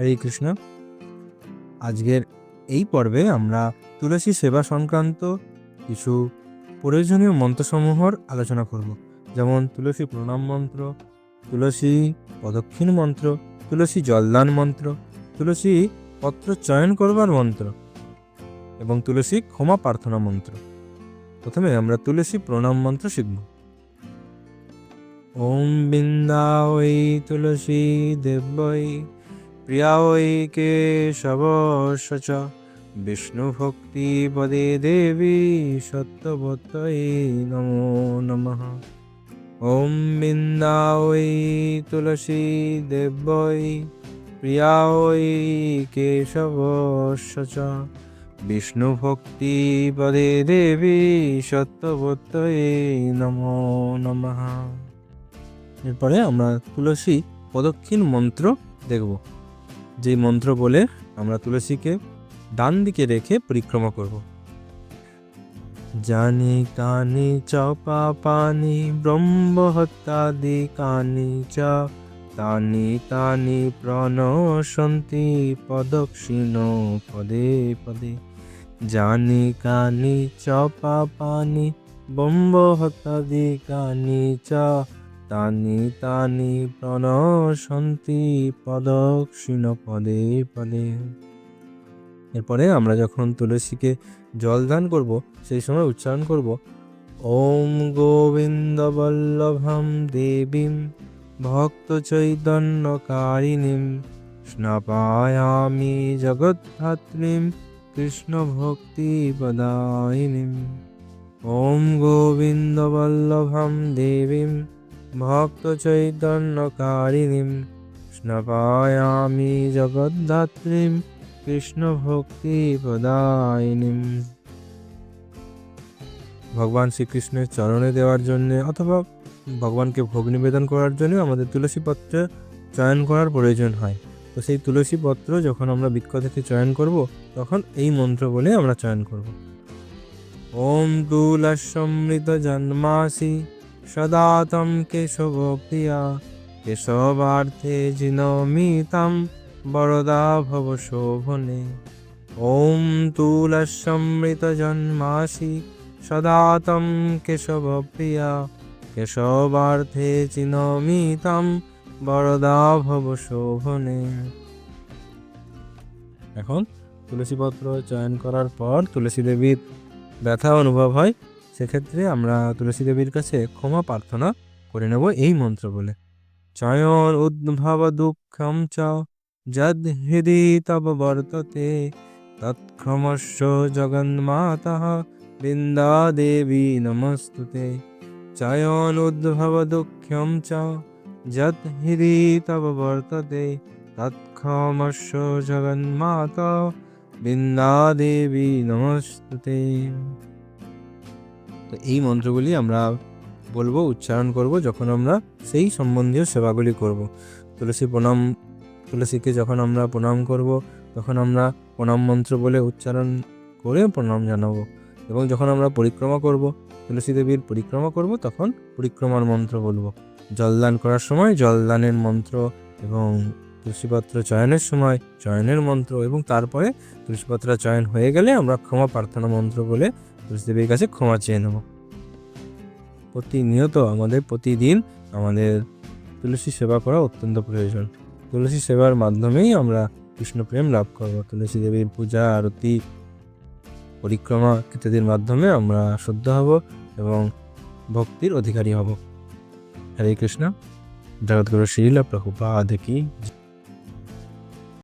হরে কৃষ্ণ। আজকের এই পর্বে আমরা তুলসী সেবা সংক্রান্ত কিছু প্রয়োজনীয় মন্ত্রসমূহর আলোচনা করব। যেমন তুলসী প্রণাম মন্ত্র, তুলসী প্রদক্ষিণ মন্ত্র, তুলসী জলদান মন্ত্র, তুলসী পত্র চয়ন করবার মন্ত্র এবং তুলসী ক্ষমা প্রার্থনা মন্ত্র। প্রথমে আমরা তুলসী প্রণাম মন্ত্র শিখব। ওম বৃন্দাওই তুলসী দেবৈ প্রিয়াওই কেশবশ চ বিষ্ণু ভক্তি পদে দেবী সত্যবতই নমো নমঃ। ওম বৃন্দাওই তুলসী দেবৈ প্রিয়াওই কেশবশ চ বিষ্ণু ভক্তি পদে দেবী সত্যবতই নমো নমঃ। এরপরে আমরা তুলসী প্রদক্ষিণ মন্ত্র দেখব। যে মন্ত্র বলে আমরা তুলসীকে ডান দিকে রেখে পরিক্রমা করব। জানি কানি চ পাপানি ব্রহ্মহত্যাদি কানি চ। তানি তানি প্রণশন্তি পদক্ষিণ পদে পদে। জানি কানি চ পাপানি ব্রহ্মহত্যাদি কানি চ। তানি তানি প্রণশন্তি পদক্ষিণ পদে পদে। এরপরে আমরা যখন তুলসীকে জল দান করব, সেই সময় উচ্চারণ করব, ওম গোবিন্দ বল্লভম দেবীম ভক্ত চৈতন্যকারিণীম স্নাপায়ামি জগদ্ধাত্রীম কৃষ্ণ ভক্তি পদায়িনীম ওম গোবিন্দ বল্লভম দেবীম ভক্ত চৈতন্যকারিণীম স্নপায়ামি জগদ্ধাত্রীম কৃষ্ণ ভক্তি প্রদায়িনীম ভগবান শ্রীকৃষ্ণের চরণে দেওয়ার জন্য অথবা ভগবানকে ভোগ নিবেদন করার জন্য আমাদের তুলসী পত্র চয়ন করার প্রয়োজন হয়। তো সেই তুলসী পত্র যখন আমরা বৃক্ষ থেকে চয়ন করব, তখন এই মন্ত্র বলে আমরা চয়ন করব। ওম তুলসমৃত জন্মাসি। সদা কেশব প্রিয়া কেশবার্থে জিনমি তম বরদা ভব শোভনে ওম তুলসমৃত জন্মাসি সদা কেশব প্রিয়া কেশবার্থে চিনমি তম বরদা ভব শোভনে এখন তুলসী পত্র চয়ন করার পর তুলসী দেবীর ব্যথা অনুভব হয়। সেক্ষেত্রে আমরা তুলসী দেবীর কাছে ক্ষমা প্রার্থনা করে নেব এই মন্ত্র বলে। চয়ন উদ্ভব দুঃখম চ যদ হৃদি তব বর্ততে তৎক্ষমস্য জগন্মাতা বৃন্দা দেবী নমস্তুতে। চয়ন উদ্ভব দুঃখম চ যদ হৃদি তব বর্ততে তৎক্ষমস্য জগন্মাতা বৃন্দা দেবী নমস্তুতে। তো এই মন্ত্রগুলি আমরা বলব, উচ্চারণ করব যখন আমরা সেই সম্বন্ধীয় সেবাগুলি করব। তুলসী প্রণাম, তুলসীকে যখন আমরা প্রণাম করব, তখন আমরা প্রণাম মন্ত্র বলে উচ্চারণ করে প্রণাম জানাব এবং যখন আমরা পরিক্রমা করব, তুলসী দেবীর পরিক্রমা করব, তখন পরিক্রমার মন্ত্র বলব। জলদান করার সময় জলদানের মন্ত্র এবং তুলসীপত্র চয়নের সময় চয়নের মন্ত্র এবং তারপরে তুলসীপত্র চয়ন হয়ে গেলে আমরা ক্ষমা প্রার্থনা মন্ত্র বলে তুলসী দেবীর কাছে ক্ষমা চেয়ে নেব। প্রতিনিয়ত আমাদের প্রতিদিন আমাদের তুলসী সেবা করা অত্যন্ত প্রয়োজন। তুলসী সেবার মাধ্যমেই আমরা কৃষ্ণপ্রেম লাভ করব। তুলসী দেবীর পূজা, আরতি, পরিক্রমা ইত্যাদির মাধ্যমে আমরা শুদ্ধ হব এবং ভক্তির অধিকারী হব। হরে কৃষ্ণ। জগৎগুরু শ্রীলা প্রভুপাদ কি।